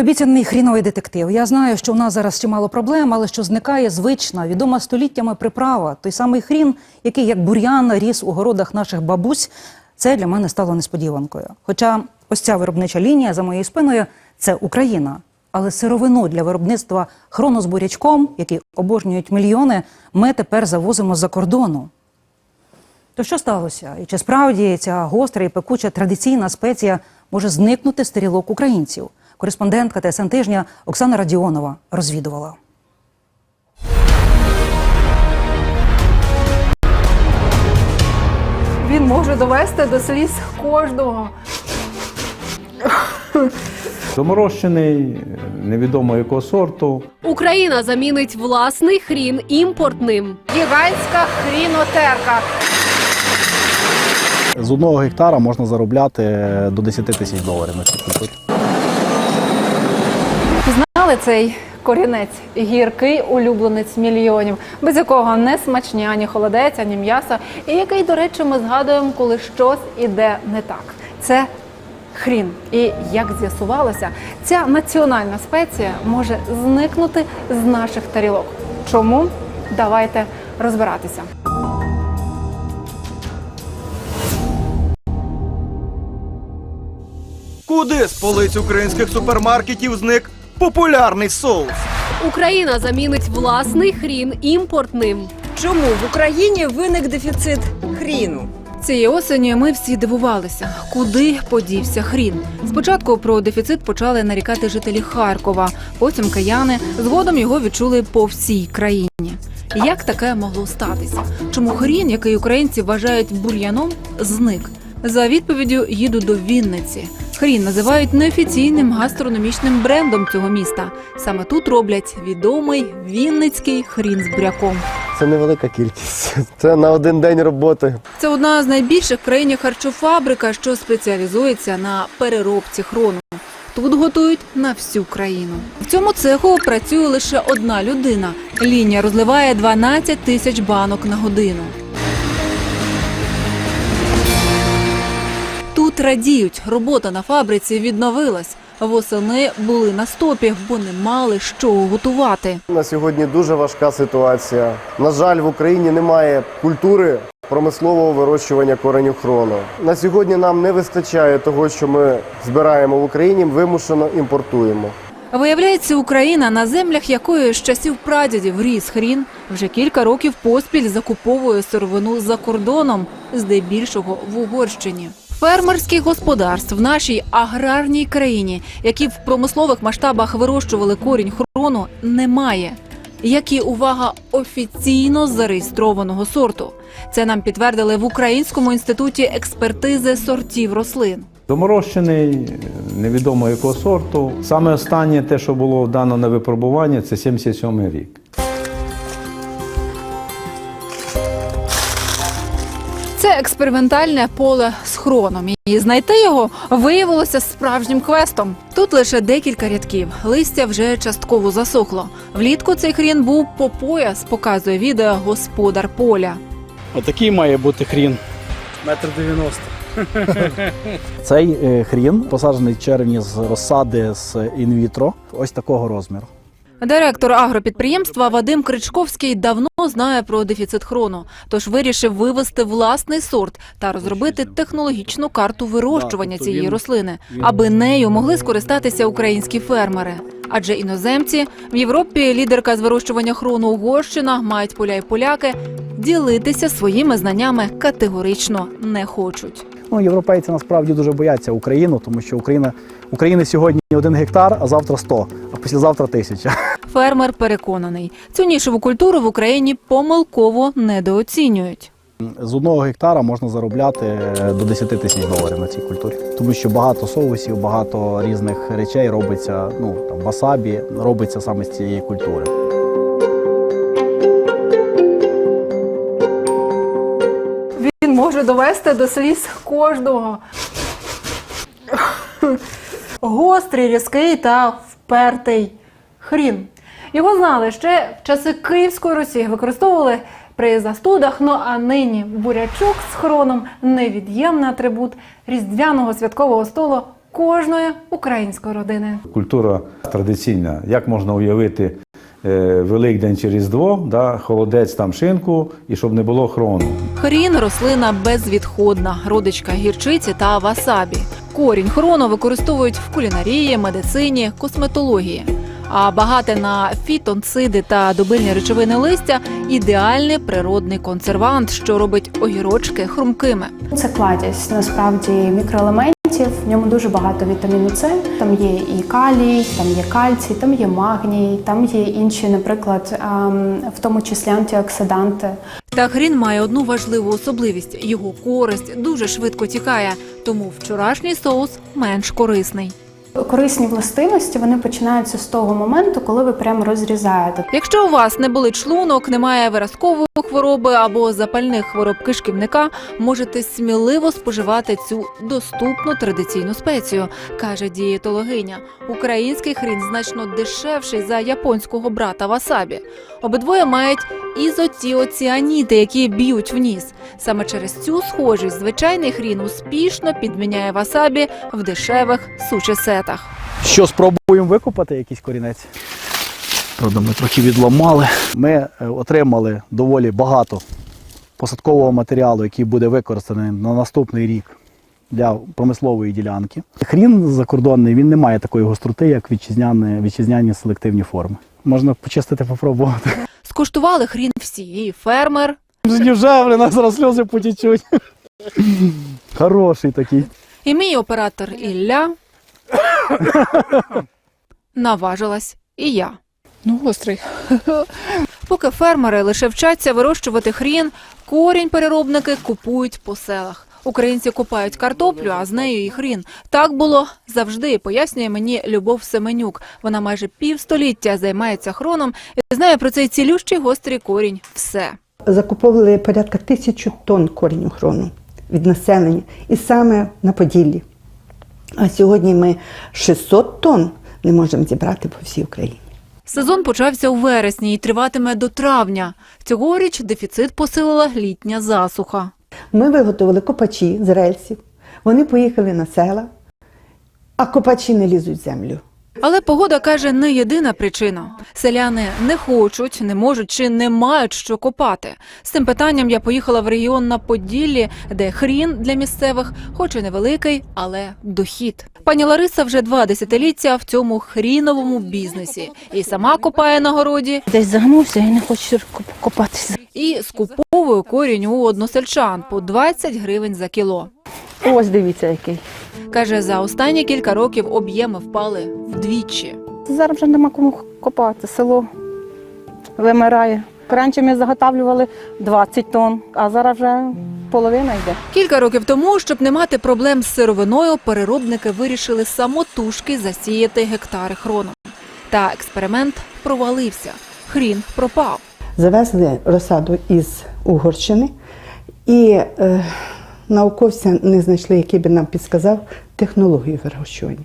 Обіцяний хріновий детектив. Я знаю, що у нас зараз чимало проблем, але що зникає звична, відома століттями приправа. Той самий хрін, який як бур'ян ріс у городах наших бабусь. Це для мене стало несподіванкою. Хоча ось ця виробнича лінія за моєю спиною це Україна. Але сировину для виробництва хрону з бурячком, який обожнюють мільйони, ми тепер завозимо з-за кордону. То що сталося? І чи справді ця гостра і пекуча традиційна спеція може зникнути з тарілок українців? Кореспондентка ТСН тижня Оксана Радіонова розвідувала. Він може довести до сліз кожного. Доморощений, невідомо якого сорту. Україна замінить власний хрін імпортним. Гігантська хрінотерка. З одного гектара можна заробляти до 10 тисяч доларів на цій культурі. Знали цей корінець гіркий улюбленець мільйонів, без якого не смачні ані холодець, ані м'ясо, і який, до речі, ми згадуємо, коли щось іде не так. Це хрін. І як з'ясувалося, ця національна спеція може зникнути з наших тарілок. Чому? Давайте розбиратися. Куди з полиць українських супермаркетів зник популярний соус? Україна замінить власний хрін імпортним. Чому в Україні виник дефіцит хріну? Цієї осені ми всі дивувалися, куди подівся хрін. Спочатку про дефіцит почали нарікати жителі Харкова, потім кияни. Згодом його відчули по всій країні. Як таке могло статися? Чому хрін, який українці вважають бур'яном, зник? За відповіддю їду до Вінниці. Хрін називають неофіційним гастрономічним брендом цього міста. Саме тут роблять відомий вінницький хрін з буряком. Це невелика кількість. Це на один день роботи. Це одна з найбільших в країні харчофабрика, що спеціалізується на переробці хрону. Тут готують на всю країну. В цьому цеху працює лише одна людина. Лінія розливає 12 тисяч банок на годину. Радіють, робота на фабриці відновилась. Восени були на стопі, бо не мали що готувати. На сьогодні дуже важка ситуація. На жаль, в Україні немає культури промислового вирощування кореню хрону. На сьогодні нам не вистачає того, що ми збираємо в Україні, вимушено імпортуємо. Виявляється, Україна, на землях якої з часів прадідів ріс хрін, вже кілька років поспіль закуповує сировину за кордоном, здебільшого в Угорщині. Фермерських господарств в нашій аграрній країні, які в промислових масштабах вирощували корінь хрону, немає. Як і увага офіційно зареєстрованого сорту. Це нам підтвердили в Українському інституті експертизи сортів рослин. Доморощений, невідомо якого сорту. Саме останнє те, що було дано на випробування, це 77 рік. Це експериментальне поле з хроном. І знайти його виявилося справжнім квестом. Тут лише декілька рядків. Листя вже частково засохло. Влітку цей хрін був по пояс, показує відео господар поля. Отакий має бути хрін. Метр дев'яносто. Цей е, хрін посаджений червні з розсади з інвітро, ось такого розміру. Директор агропідприємства Вадим Кричковський давно знає про дефіцит хрону, тож вирішив вивести власний сорт та розробити технологічну карту вирощування тобто цієї рослини, аби нею могли скористатися українські фермери. Адже іноземці в Європі лідерка з вирощування хрону Угорщина мають поля й поляки. Ділитися своїми знаннями категорично не хочуть. Ну, європейці насправді дуже бояться Україну, тому що Україна України сьогодні один гектар, а завтра 100, а післязавтра тисяча. Фермер переконаний, цю нішеву культуру в Україні помилково недооцінюють. З одного гектара можна заробляти е, до 10 тисяч доларів на цій культурі, тому що багато соусів, багато різних речей робиться. Ну там васабі робиться саме з цієї культури. Він може довести до сліз кожного. Гострий, різкий та впертий хрін. Його знали ще в часи Київської Росії, використовували при застудах, ну а нині бурячок з хроном невід'ємний атрибут різдвяного святкового столу кожної української родини. Культура традиційна. Як можна уявити е, Великдень чи Різдво, да, холодець там шинку, і щоб не було хрону. Хрін рослина безвідходна, родичка гірчиці та васабі. Корінь хрону використовують в кулінарії, медицині, косметології. А багате на фітонциди та добильні речовини листя ідеальний природний консервант, що робить огірочки хрумкими. Це кладязь насправді мікроелементів. В ньому дуже багато вітаміну С. Там є і калій, там є кальцій, там є магній, там є інші, наприклад, ем, в тому числі антиоксиданти. Та хрін має одну важливу особливість: його користь дуже швидко тікає, тому вчорашній соус менш корисний. Корисні властивості вони починаються з того моменту, коли ви прямо розрізаєте. Якщо у вас не болить шлунок, немає виразкової хвороби або запальних хвороб кишківника, можете сміливо споживати цю доступну традиційну спецію, каже дієтологиня. Український хрін значно дешевший за японського брата васабі. Обидвоє мають ізотіоціаніди, які б'ють в ніс. Саме через цю схожість звичайний хрін успішно підміняє васабі в дешевих сучесетах. Що спробуємо викопати якийсь корінець? Правда, ми трохи відламали. Ми е, отримали доволі багато посадкового матеріалу, який буде використаний на наступний рік для промислової ділянки. Хрін закордонний він не має такої гостроти, як вітчизняні, вітчизняні селективні форми. Можна почистити, попробувати. Скуштували хрін всі, і фермер, блин, нас зараз сльози потічуть. Хороший такий. І мій оператор Ілля наважилась і я. Ну, гострий. Поки фермери лише вчаться вирощувати хрін, корінь переробники купують по селах. Українці купають картоплю, а з нею і хрін. Так було завжди, пояснює мені Любов Семенюк. Вона майже півстоліття займається хроном і знає про цей цілющий гострий корінь все. закуповували порядка тисячу тонн коріню хрону від населення, і саме на Поділлі. А сьогодні ми 600 тонн не можемо зібрати по всій Україні. Сезон почався у вересні і триватиме до травня. Цьогоріч дефіцит посилила літня засуха. Ми виготовили копачі з рельсів, вони поїхали на села, а копачі не лізуть в землю. Але погода каже не єдина причина. Селяни не хочуть, не можуть чи не мають що копати. З цим питанням я поїхала в регіон на Поділлі, де хрін для місцевих, хоч і невеликий, але дохід. Пані Лариса вже два десятиліття в цьому хріновому бізнесі і сама копає на городі, Десь загнувся і не хочу копатися. і скуповує корінь у односельчан по 20 гривень за кіло. Ось дивіться, який. Каже, за останні кілька років об'єми впали вдвічі. Зараз вже нема кому копати. Село вимирає. Раніше ми заготавлювали 20 тонн, а зараз вже половина йде. Кілька років тому, щоб не мати проблем з сировиною, переробники вирішили самотужки засіяти гектари хроном. Та експеримент провалився. Хрін пропав. Завезли розсаду із Угорщини, і е, науковці не знайшли, який би нам підсказав технологію вирощування.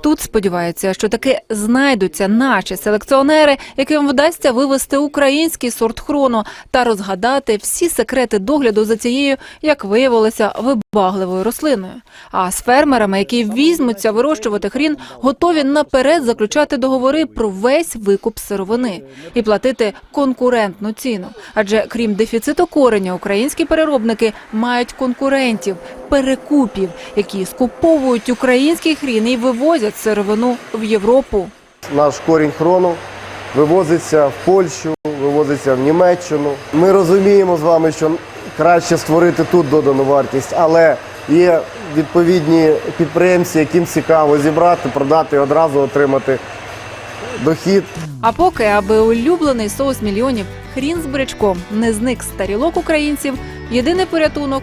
Тут сподіваються, що таки знайдуться наші селекціонери, яким вдасться вивести український сорт хрону та розгадати всі секрети догляду за цією, як виявилося, вибагливою рослиною. А з фермерами, які візьмуться вирощувати хрін, готові наперед заключати договори про весь викуп сировини і платити конкурентну ціну. Адже крім дефіциту кореня, українські переробники мають конкурентів, перекупів, які скуповують український хрін і вивозять сировину в Європу. Наш корінь хрону вивозиться в Польщу, вивозиться в Німеччину. Ми розуміємо з вами, що краще створити тут додану вартість, але є відповідні підприємці, яким цікаво зібрати, продати і одразу отримати дохід. А поки, аби улюблений соус мільйонів хрін з бурячком не зник з тарілок українців, єдиний порятунок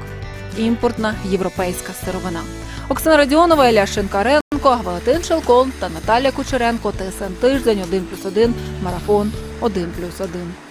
імпортна європейська сировина. Оксана Радіонова, Ілля Шинкаренко, Валентин Шелкон та Наталя Кучеренко. ТСН Тиждень 1+,1, Марафон 1+,1.